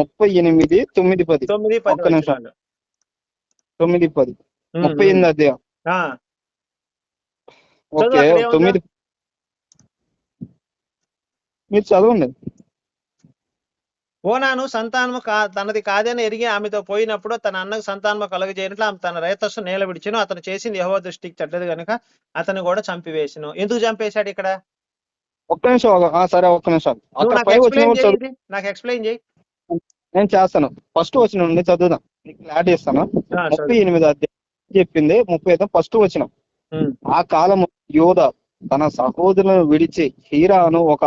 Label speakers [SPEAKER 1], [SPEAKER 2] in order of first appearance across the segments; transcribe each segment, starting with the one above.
[SPEAKER 1] ముప్పై ఎనిమిది తొమ్మిది పది.
[SPEAKER 2] తొమ్మిది
[SPEAKER 1] ఒక్క నిమిషం. తొమ్మిది పది. ముప్పై. ఎనిమిది అధ్యాయం. ఓకే? తొమ్మిది. మీరు చదవండి.
[SPEAKER 2] ఓనాను సంతానము కా తనది కాదని ఎరిగి ఆమెతో పోయినప్పుడు తన అన్నకు సంతానము కలగజేయనట్లు ఆమె తన రేతస్సు నేల విడిచెను అతను చేసింది యహోవ దృష్టికి చెడ్డది గనుక అతను కూడా చంపివేసెను. ఎందుకు చంపేశాడు ఇక్కడ?
[SPEAKER 1] ఒక్క నిమిషం సరే ఒక్క నిమిషం.
[SPEAKER 2] నాకు ఎక్స్ప్లెయిన్ చేయి.
[SPEAKER 1] నేను చేస్తాను. ఫస్ట్ వచ్చిన నుండి చదువుదాం. నీకు క్లారిటీ ఇస్తాను. ముప్పై. ఎనిమిది అధ్యాయం చెప్పింది ముప్పై ఐదు ఫస్ట్ వచ్చిన. ఆ కాలము యోధ తన సహోదరులను విడిచి హీరా అను ఒక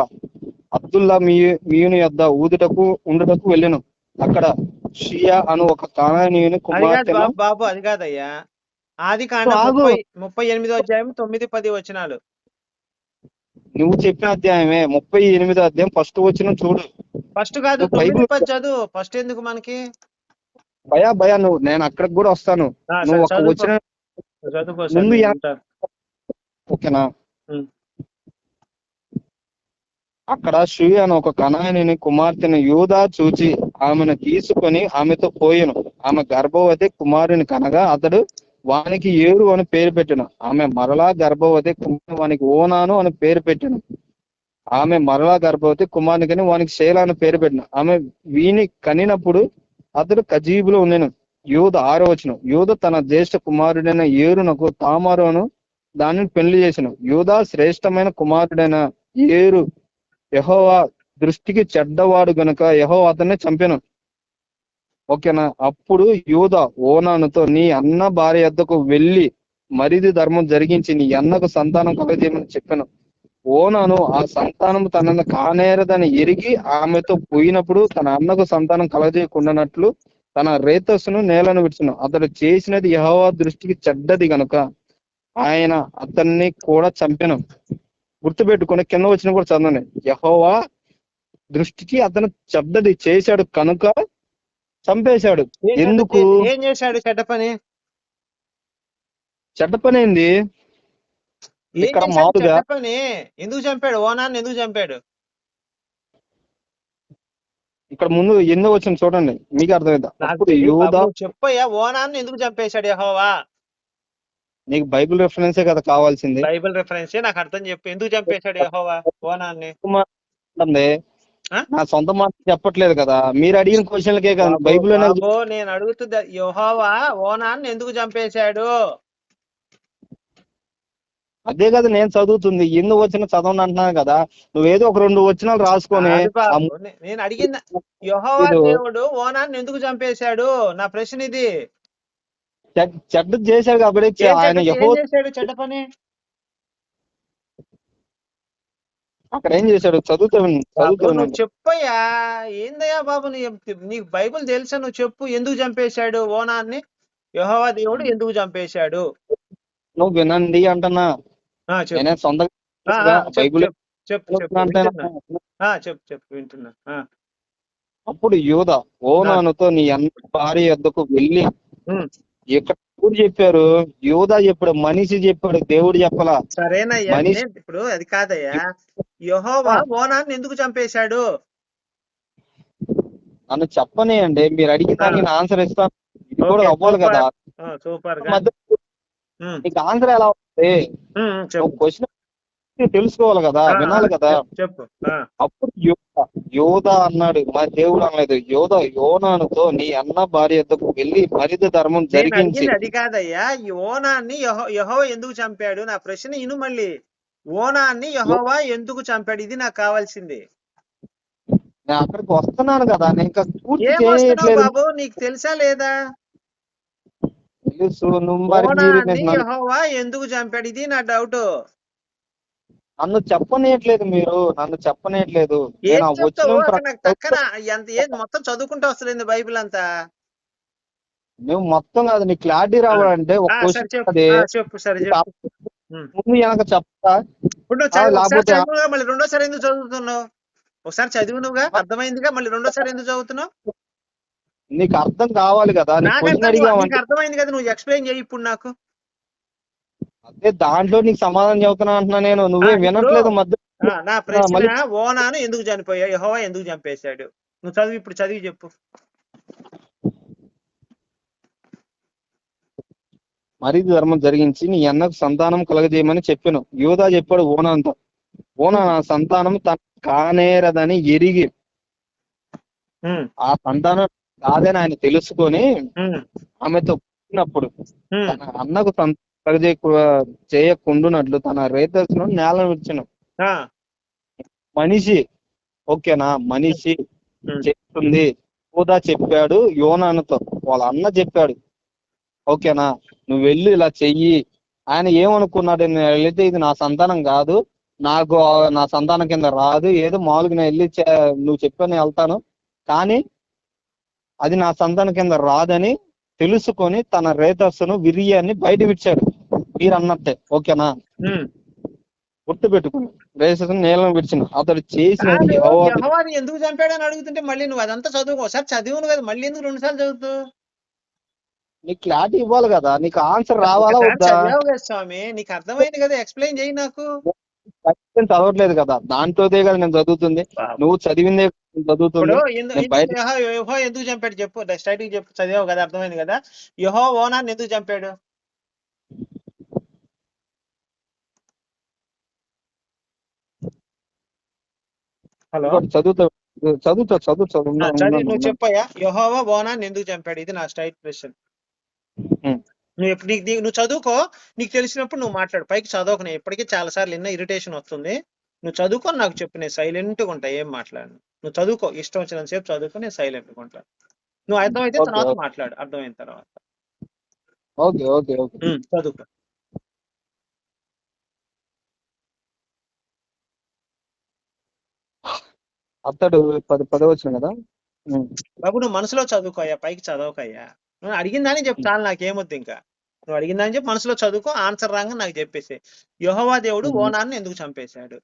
[SPEAKER 1] అబ్దుల్లా మియు మియుని యొద్ద ఊదుటకు ఉండుటకు వెళ్ళెను. అక్కడ షియా అను ఒక కానానీయుని కుమార్తెను
[SPEAKER 2] బాబు అది కాదయ్యా. ఆది. ముప్పై ముప్పై ఎనిమిదో అధ్యాయం తొమ్మిది పది వచనాలు.
[SPEAKER 1] నువ్వు చెప్పిన అధ్యాయమే ముప్పై ఎనిమిదో అధ్యాయం ఫస్ట్ వచ్చిన చూడు.
[SPEAKER 2] ఫస్ట్ కాదు
[SPEAKER 1] బైబిల్
[SPEAKER 2] చదువు. ఫస్ట్ ఎందుకు మనకి?
[SPEAKER 1] భయా భయా నువ్వు నేను అక్కడికి కూడా వస్తాను. నువ్వు ఒక. వచ్చిన ముందు. ఓకేనా. అక్కడ షూయ అని ఒక కణాయని కుమార్తెను యూదా చూచి ఆమెను తీసుకొని ఆమెతో పోయెను. ఆమె గర్భవతి కుమారుని కనగా అతడు వానికి ఏరు అని పేరు పెట్టెను. ఆమె మరలా గర్భవతి కుమారుని వానికి ఓనాను అని పేరు పెట్టెను. ఆమె మరలా గర్భవతి కుమారునికని వానికి శైల అని పేరు పెట్టిన. ఆమె వీని కనినప్పుడు అతడు కజీబులో ఉండేను. యూద ఆరో వచ్చిన యూద తన జ్యేష్ఠ కుమారుడైన ఏరునకు తామారును దానిని పెళ్ళి చేసిన. యూదా శ్రేష్టమైన కుమారుడైన ఏరు యహోవా దృష్టికి చెడ్డవాడు గనుక యహో అతన్ని చంపాను. ఓకేనా? అప్పుడు యూధ ఓనానుతో నీ అన్న భార్య వద్దకు వెళ్ళి మరిది ధర్మం జరిగించి నీ అన్నకు సంతానం కలగజేయమని చెప్పాను. ఓనాను ఆ సంతానం తనను కానేరదని ఎరిగి ఆమెతో పోయినప్పుడు తన అన్నకు సంతానం కలగజేయకుండానట్లు తన రేతస్సును నేలను విడిచును. అతడు చేసినది యెహోవా దృష్టికి చెడ్డది గనుక ఆయన అతన్ని కూడా చంపెను. గుర్తుపెట్టుకుని కింద వచ్చిన కూడా చదవండి. యహోవా దృష్టికి అతను చెడ్డది చేశాడు కనుక చంపేశాడు. ఎందుకు?
[SPEAKER 2] ఏ- చేశాడు చెడ్డ పని?
[SPEAKER 1] చెడ్డ పని ఏంది? ఇక్కడ మామూలుగా-
[SPEAKER 2] ఎందుకు చంపాడు? ఓనాన్ని ఎందుకు చంపాడు?
[SPEAKER 1] ఇక్కడ ముందు ఎన్నో వచ్చిన చూడండి మీకు అర్థమైందా?
[SPEAKER 2] నాకు
[SPEAKER 1] అప్పుడు యూదా
[SPEAKER 2] చెప్పయ్యా ఓనాన్ని ఎందుకు చంపేశాడు యహోవా?
[SPEAKER 1] నీకు బైబిల్ రెఫరెన్సే కదా కావాల్సింది.
[SPEAKER 2] బైబిల్ రెఫరెన్స్ నాకు అర్థం చెప్పు ఎందుకు చంపేశాడు యహోవా ఓనాన్ని?
[SPEAKER 1] నా సొంత మాట చెప్పట్లేదు కదా మీరు అడిగిన క్వశ్చన్లకే కదా
[SPEAKER 2] బాబు,
[SPEAKER 1] బైబిల్
[SPEAKER 2] నేను అడుగుతుంది యహోవా ఓనాన్ని ఎందుకు చంపేశాడు?
[SPEAKER 1] అదే కదా నేను చదువుతుంది. ఎన్ని వచ్చిన చదవండి అంటున్నాను కదా. నువ్వేదో ఒక రెండు వచ్చినాలు రాసుకొని
[SPEAKER 2] నేను అడిగింది యహోవా దేవుడు ఓనాన్ని ఎందుకు చంపేశాడు? నా ప్రశ్న ఇది.
[SPEAKER 1] చెడ్- చెడ్డది చేశాడు కాబట్టి
[SPEAKER 2] చెడ్డ-
[SPEAKER 1] ఆయన
[SPEAKER 2] చేశాడు చెడ్డ పని?
[SPEAKER 1] అక్కడ ఏం చేశాడు? చదువుతాను చదువుతాను
[SPEAKER 2] నువ్వు చెప్పయ్యా. ఏందయ్యా బాబు నీకు బైబిల్ తెలుసా? నువ్వు చెప్పు ఎందుకు చంపేశాడు ఓనాన్ని? యహోవా దేవుడు ఎందుకు చంపేశాడు?
[SPEAKER 1] నువ్వు వినండి అంటున్నా. నేనే సొంతంగా
[SPEAKER 2] ఆ, చెప్పు,
[SPEAKER 1] బైబిల్.
[SPEAKER 2] వింటున్నా.
[SPEAKER 1] అప్పుడు యోధ ఓనానుతో నీ అన్న భార్య యొద్దకు వెళ్ళి. ఇక్కడ ఎవరు చెప్పారు? యోధ చెప్పాడు మనిషి చెప్పాడు దేవుడు చెప్పలా?
[SPEAKER 2] సరేనయ్యా ఇప్పుడు అది కాదయ్యా. యహోవా ఓనాన్ని ఎందుకు చంపేశాడు?
[SPEAKER 1] నన్ను చెప్పనియండి మీరు అడిగిన దానికి ఆన్సర్ ఇస్తాను. కూడా అవ్వాలి. కదా.
[SPEAKER 2] సూపర్.
[SPEAKER 1] నీకు ఆన్సర్ ఎలా క్వశ్చన్ తెలుసుకోవాలి కదా వినాలి కదా.
[SPEAKER 2] చెప్పు,
[SPEAKER 1] అప్పుడు యోధ యోధ అన్నాడు. మా దేవుడు అనలేదు. యోధ యోనానుతో నీ అన్న భార్య యొద్దకు వెళ్ళి మరిది ధర్మం
[SPEAKER 2] అడిగింది అది కాదయ్యా. ఈ ఓనాన్ని యహో ఎందుకు చంపాడు? నా ప్రశ్న ఇను మళ్ళీ. ఓనాన్ని యహోవా ఎందుకు చంపాడు? ఇది నాకు కావాల్సింది.
[SPEAKER 1] నేను అక్కడికి వస్తున్నాను కదా. నేను ఇంకా పూర్తి
[SPEAKER 2] బాబు? నీకు తెలుసా లేదా?
[SPEAKER 1] మరి మీరు
[SPEAKER 2] యహోవా? ఎందుకు చంపాడు ఇది? నా డౌట్.
[SPEAKER 1] నన్ను చెప్పనీయట్లేదు మీరు నన్ను చెప్పనీయట్లేదు.
[SPEAKER 2] పక్కన ఎంత మొత్తం చదువుకుంటూ వస్తుంది బైబిల్ అంతా.
[SPEAKER 1] నువ్వు మొత్తం కాదు నీ క్లారిటీ రావాలంటే ఒక. ముందు వెనక చెప్తా.
[SPEAKER 2] మళ్ళీ రెండోసారి ఎందుకు చదువుతున్నావు? ఒకసారి చదివినవుగా? అర్థమైందిగా? మళ్ళీ రెండోసారి ఎందుకు చదువుతున్నావు?
[SPEAKER 1] నీకు అర్థం కావాలి కదా
[SPEAKER 2] అర్థమైంది కదా నువ్వు ఎక్స్ప్లెయిన్ చేయి ఇప్పుడు నాకు.
[SPEAKER 1] అదే దాంట్లో నీకు సమాధానం చెబుతున్నా అంటున్నా నేను. నువ్వే వినట్లేదు మధ్య
[SPEAKER 2] నా ప్రశ్న ఓనాను ఎందుకు చనిపోయా? యహోవా ఎందుకు చంపేశాడు? నువ్వు చదివి ఇప్పుడు చదివి చెప్పు.
[SPEAKER 1] మరి ధర్మం జరిగించి నీ అన్నకు సంతానం కలగజేయమని చెప్పాను. యూదా చెప్పాడు ఓనంతో ఓన నా సంతానం తన కానేరదని ఎరిగి ఆ సంతానం కాదని ఆయన తెలుసుకొని ఆమెతో పుట్టినప్పుడు తన అన్నకు చేయకుండునట్లు తన రేతస్సును నేల విడిచిన. మనిషి ఓకేనా? మనిషి చెప్తుంది యూదా చెప్పాడు యోనానుతో. వాళ్ళ అన్న చెప్పాడు. ఓకేనా? నువ్వు వెళ్ళి ఇలా చెయ్యి. ఆయన ఏమనుకున్నాడు? నేను వెళ్తే ఇది నా సంతానం కాదు. నాకు నా సంతానం కింద రాదు. ఏదో మామూలుగా నేను వెళ్ళి నువ్వు చెప్పని వెళ్తాను. కానీ అది నా సంతానం కింద రాదని తెలుసుకొని తన రేతస్సును విరియాన్ని బయట విడిచాడు. మీరు అన్నట్టే ఓకేనా. గుర్తు పెట్టుకుని రేతస్సును నేలను విడిచిన. అతడు
[SPEAKER 2] యెహోవాని ఎందుకు చంపాడని అడుగుతుంటే మళ్ళీ నువ్వు అదంతా చదువు ఒకసారి చదివును కదా మళ్ళీ ఎందుకు రెండు సార్లు చదువుతావు
[SPEAKER 1] నీకు క్లారిటీ ఇవ్వాలి కదా నీకు ఆన్సర్ రావాలా వద్దా?
[SPEAKER 2] స్వామి నీకు అర్థమైంది కదా ఎక్స్ప్లెయిన్ చేయి నాకు.
[SPEAKER 1] చదవట్లేదు కదా దాంతోదే కదా నేను చదువుతుంది. నువ్వు చదివిందే
[SPEAKER 2] యెహో ఎందుకు చంపాడు చెప్పు. స్ట్రైట్ చెప్పు. చదివావు కదా అర్థమైంది కదా. యహో ఓనాన్ని ఎందుకు చంపాడు? హలో?
[SPEAKER 1] చదువుతా
[SPEAKER 2] చదివి
[SPEAKER 1] ఉన్నాను,
[SPEAKER 2] నువ్వు. చెప్పయ్యా. యహోవా ఓనాన్ని ఎందుకు చంపాడు? ఇది నా స్ట్రైట్ క్వశ్చన్. నువ్వు ఎప్పుడు నీకు నువ్వు చదువుకో. నీకు తెలిసినప్పుడు నువ్వు మాట్లాడు. పైకి చదవకు. నేను ఇప్పటికీ చాలా సార్లు ఇరిటేషన్ వస్తుంది. నువ్వు చదువుకో నాకు చెప్పు. నేను సైలెంట్గా ఉంటా. ఏం మాట్లాడను. నువ్వు చదువుకో ఇష్టం వచ్చినంత సేపు చదువుకో నేను సైలెంట్గా ఉంటాను. నువ్వు అర్థమైతే తర్వాత. మాట్లాడు అర్థమైన తర్వాత.
[SPEAKER 1] Okay okay okay.
[SPEAKER 2] చదువుకో.
[SPEAKER 1] అతడు పది పది వచ్చిన కదా.
[SPEAKER 2] బాబు నువ్వు మనసులో చదువుకోయ్యా పైకి చదవకయ్యా నువ్వు అడిగిన దాన్ని చెప్పు చాలు నాకేమొద్దు ఇంకా. నువ్వు అడిగిన దాన్ని చెప్పి మనసులో చదువుకో ఆన్సర్ రాగా నాకు చెప్పేసి యెహోవా దేవుడు. ఓనాన్ని ఎందుకు చంపేశాడు?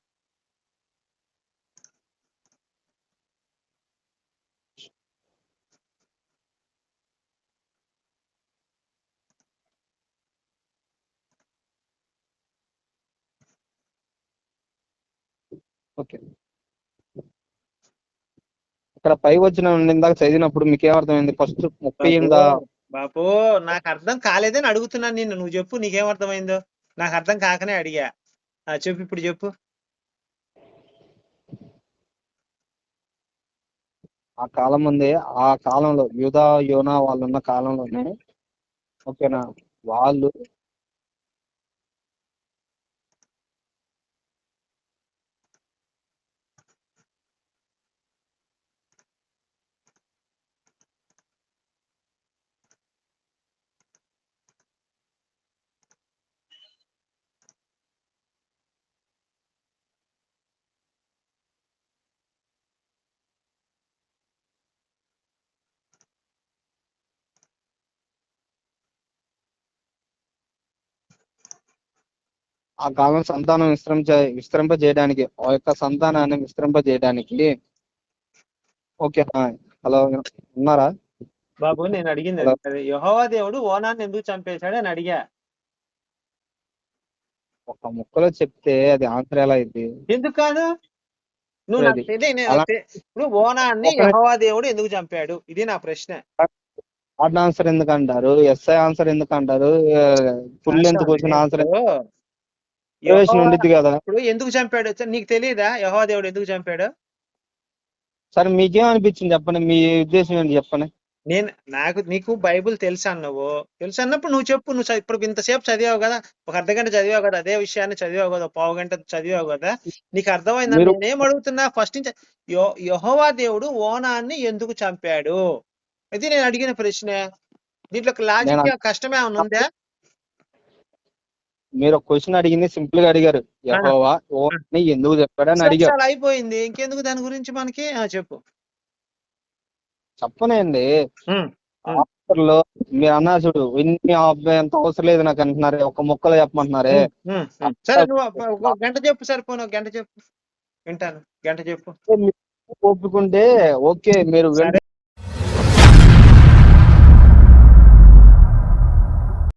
[SPEAKER 1] ఓకే. ఇక్కడ పై వచ్చిన ఇందాక చదివినప్పుడు మీకు ఏమర్థమైంది ఫస్ట్ ముప్పై ఎనిమిదా
[SPEAKER 2] బాపు నాకు అర్థం కాలేదని అడుగుతున్నాను నిన్ను. నువ్వు చెప్పు నీకేం అర్థమైందో నాకు అర్థం కాకనే అడిగా. చెప్పు ఇప్పుడు చెప్పు.
[SPEAKER 1] ఆ కాలం ముందే ఆ కాలంలో యూదా యోనా వాళ్ళు ఉన్న కాలంలోనే ఓకేనా వాళ్ళు ఆ కాలం సంతానం విస్తరింప చేయడానికి ఆ యొక్క సంతానాన్ని విస్తరింప చేయడానికి ఓకేనా హలో ఉన్నారా?
[SPEAKER 2] బాబు నేను అడిగింది. యెహోవా దేవుడు ఓనాన్ని ఎందుకు చంపేశాడు అని అడిగా.
[SPEAKER 1] ఒక ముక్కలో చెప్తే అది ఆన్సర్ ఎలా అయింది?
[SPEAKER 2] ఎందుకు కాదు? నువ్వు ఓనాన్ని యెహోవా దేవుడు ఎందుకు చంపాడు? ఇది నా ప్రశ్న.
[SPEAKER 1] ఆన్సర్ ఎందుకు అంటారు? ఎస్ఐ ఆన్సర్ ఎందుకు అంటారు? ఫుల్ లెంత్ క్వశ్చన్ ఆన్సర్ కదా.
[SPEAKER 2] ఇప్పుడు ఎందుకు చంపాడు? నీకు తెలియదా యెహోవా దేవుడు ఎందుకు చంపాడు?
[SPEAKER 1] సరే మీకేం అనిపించింది చెప్పండి? మీ ఉద్దేశం ఏంటి చెప్పండి?
[SPEAKER 2] నేను నాకు నీకు బైబిల్ తెలుసు అన్నావు? తెలుసు అన్నప్పుడు నువ్వు చెప్పు నువ్వు ఇప్పుడు ఇంతసేపు చదివావు కదా. ఒక అర్ధ గంట చదివావు కదా. అదే విషయాన్ని చదివావు కదా. పావు గంట చదివావు కదా. నీకు అర్థమైందా? నేనేం అడుగుతున్నా? ఫస్ట్ నుంచి యెహో- యెహోవా దేవుడు ఓనాన్ని ఎందుకు చంపాడు? ఇది నేను అడిగిన ప్రశ్న దీంట్లో లాజిక్ కష్టమే ఉందా?
[SPEAKER 1] మీరు ఒక క్వశ్చన్ అడిగింది సింపుల్గా అడిగారు. యెహోవా ఓ అని ఎందుకు చెప్పాడని అడిగారు
[SPEAKER 2] అయిపోయింది. ఇంకెందుకు దాని గురించి మనకి? చెప్పు.
[SPEAKER 1] చెప్పనండి లో మీరు అన్నారు చూడు ఇన్ని ఎంత అవసరం లేదు నాకు అంటున్నారే. ఒక ముక్కలో చెప్పమంటున్నారే.
[SPEAKER 2] సరే నువ్వు గంట చెప్పు సరిపోను గంట చెప్పు. వింటాను. గంట చెప్పు.
[SPEAKER 1] ఒప్పుకుంటే ఓకే మీరు
[SPEAKER 2] సరే